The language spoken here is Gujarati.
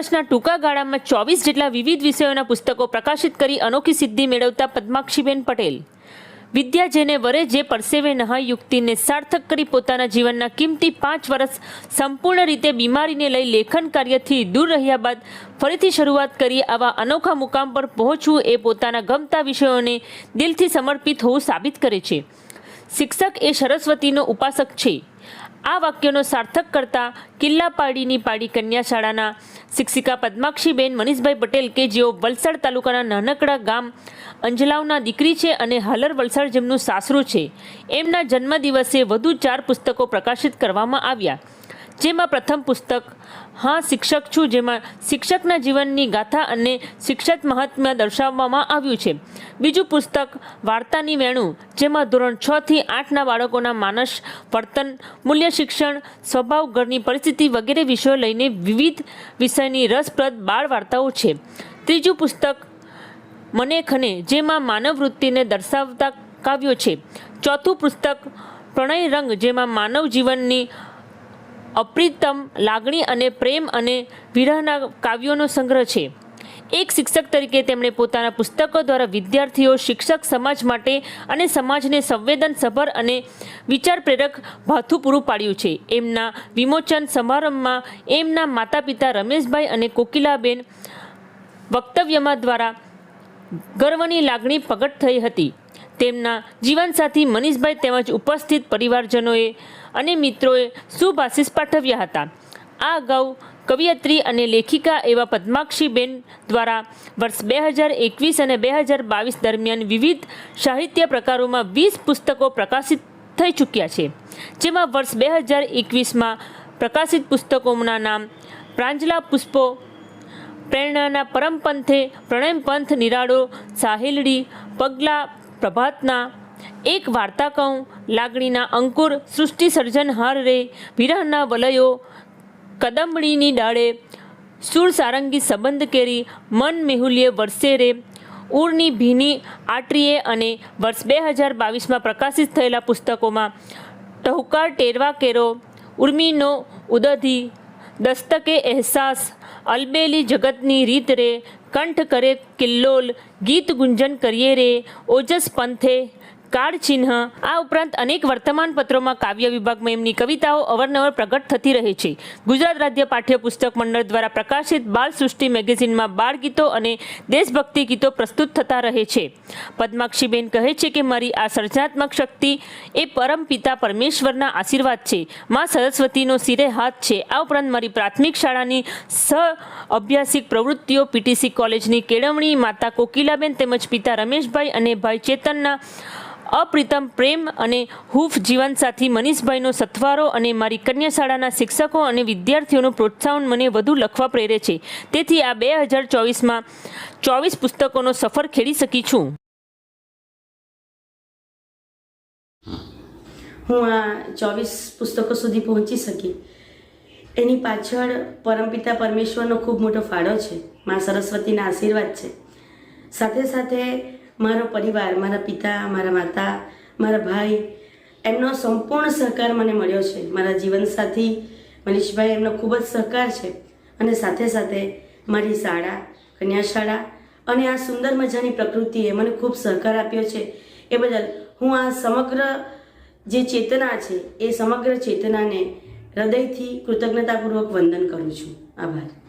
વર્ષના ટૂંકા ગાળામાં ચોવીસ જેટલા વિવિધ વિષયોના પુસ્તકો પ્રકાશિત કરી અનોખી સિદ્ધિ મેળવતા પદ્માક્ષીબેન પટેલ. વિદ્યા જેને વરે જે પરસેવે નહાય યુક્તિને સાર્થક કરી પોતાના જીવનના કિંમતી પાંચ વર્ષ સંપૂર્ણ રીતે બીમારીને લઈ લેખન કાર્યથી દૂર રહ્યા બાદ ફરીથી શરૂઆત કરી આવા અનોખા મુકામ પર પહોંચવું એ પોતાના ગમતા વિષયોને દિલથી સમર્પિત હોવું સાબિત કરે છે. શિક્ષક એ સરસ્વતીનો ઉપાસક છે. આ વાક્યનો સાર્થક કરતા કિલ્લા પાડીની પાડી કન્યા શાળાના શિક્ષિકા પદ્માક્ષીબેન, મનીષભાઈ પટેલ કે જેઓ વલસાડ તાલુકાના નાનકડા ગામ અંજલાવના દીકરી છે અને હાલર વલસાડ જેમનું સાસરું છે. એમના જન્મદિવસે વધુ ચાર પુસ્તકો પ્રકાશિત કરવામાં આવ્યા, જેમાં પ્રથમ પુસ્તક હા, શિક્ષક છું, જેમાં શિક્ષકના જીવનની ગાથા અને શિક્ષક મહાત્મ્ય દર્શાવવામાં આવ્યું છે. બીજું પુસ્તક, વાર્તાની વેણું, જેમાં ધોરણ છ થી આઠના બાળકોના માનસ, વર્તન, મૂલ્ય શિક્ષણ, સ્વભાવ, ઘરની પરિસ્થિતિ વગેરે વિષયો લઈને વિવિધ વિષયની રસપ્રદ બાળ વાર્તાઓ છે. ત્રીજું પુસ્તક, મને ખને, જેમાં માનવ વૃત્તિને દર્શાવતા કાવ્યો છે. ચોથું પુસ્તક, પ્રણય રંગ, જેમાં માનવ જીવનની અપ્રિતમ, લાગણી અને પ્રેમ અને વિરહના કાવ્યોનો સંગ્રહ છે. એક શિક્ષક તરીકે તેમણે પોતાના પુસ્તકો દ્વારા વિદ્યાર્થીઓ, શિક્ષક સમાજ માટે અને સમાજને સંવેદનસભર અને વિચાર પ્રેરક ભાથું પૂરું પાડ્યું છે. એમના વિમોચન સમારંભમાં એમના માતા પિતા રમેશભાઈ અને કોકિલાબેન વક્તવ્યમાં દ્વારા ગર્વની લાગણી પ્રગટ થઈ હતી. તેમના જીવનસાથી મનીષભાઈ તેમજ ઉપસ્થિત પરિવારજનોએ અને મિત્રોએ શુભ આશીષ પાઠવ્યા હતા. આ અગાઉ કવિયત્રી અને લેખિકા એવા પદ્માક્ષીબેન દ્વારા વર્ષ બે હજાર એકવીસ અને બે હજાર બાવીસ દરમિયાન વિવિધ સાહિત્ય પ્રકારોમાં વીસ પુસ્તકો પ્રકાશિત થઈ ચૂક્યા છે. જેમાં વર્ષ બે હજાર એકવીસમાં પ્રકાશિત પુસ્તકોના નામ પ્રાંજલા પુષ્પો, પ્રેરણાના પરમપંથે પ્રણયમપંથ નિરાળો, સાહેલડી, પગલા પ્રભાતના એક વાર્તા કહું લાગણીના અંકુર, સૃષ્ટિ સર્જનહાર રે, વિરહના વલયો, કદંબણીની ડાળે સુર સારંગી સંબંધ કેરી, મન મેહુલીએ વર્ષે રે. ઉરની ભીની આટરીએ અને વર્ષ બે હજાર બાવીસમાં પ્રકાશિત થયેલા પુસ્તકોમાં ટહુકાર ટેરવા કેરો, ઉર્મિનો ઉદધી, દસ્તકે અહેસાસ અલબેલી જગતની રીત રે કંઠ કરે કિલ્લોલ ગીત ગુંજન કરીએ રે ઓજસ પંથે કાળ ચિહ્ન. આ ઉપરાંત અનેક વર્તમાન પત્રોમાં કાવ્ય વિભાગમાં એમની કવિતાઓ અવારનવાર પ્રગટ થતી રહે છે. ગુજરાત રાજ્ય પાઠ્યપુસ્તક મંડળ દ્વારા પ્રકાશિત બાળ સૃષ્ટિ મેગેઝિનમાં બાળ ગીતો અને દેશભક્તિ ગીતો પ્રસ્તુત થતા રહે છે. પદ્માક્ષીબેન કહે છે કે મારી આ સર્જનાત્મક શક્તિ એ પરમ પિતા પરમેશ્વરના આશીર્વાદ છે. માં સરસ્વતીનો સિરે હાથ છે. આ ઉપરાંત મારી પ્રાથમિક શાળાની સહ અભ્યાસિક પ્રવૃત્તિઓ પીટીસી કોલેજની કેળવણી, માતા કોકિલાબેન તેમજ પિતા રમેશભાઈ અને ભાઈ ચેતનના અપ્રિતમ પ્રેમ અને હૂફ જીવનસાથી મનીષભાઈનો સથવારો અને મારી કન્યા શાળાના શિક્ષકો અને વિદ્યાર્થીઓનું પ્રોત્સાહન મને વધુ લખવા પ્રેરે છે. તેથી આ બે હજાર ચોવીસમાં ચોવીસ પુસ્તકોનો સફર ખેડી શકી છું. હું આ ચોવીસ પુસ્તકો સુધી પહોંચી શકી. એની પાછળ પરમપિતા પરમેશ્વરનો ખૂબ મોટો ફાળો છે. મા સરસ્વતીના આશીર્વાદ છે. સાથે સાથે મારો પરિવાર, મારા પિતા, મારા માતા, મારા ભાઈ, એમનો સંપૂર્ણ સહકાર મને મળ્યો છે. મારા જીવનસાથી મનીષભાઈ એમનો ખૂબ જ સહકાર છે અને સાથે સાથે મારી શાળા કન્યા શાળા અને આ સુંદર મજાની પ્રકૃતિએ મને ખૂબ સહકાર આપ્યો છે. એ બદલ હું આ સમગ્ર જે ચેતના છે, એ સમગ્ર ચેતનાને હૃદયથી કૃતજ્ઞતાપૂર્વક વંદન કરું છું. આભાર.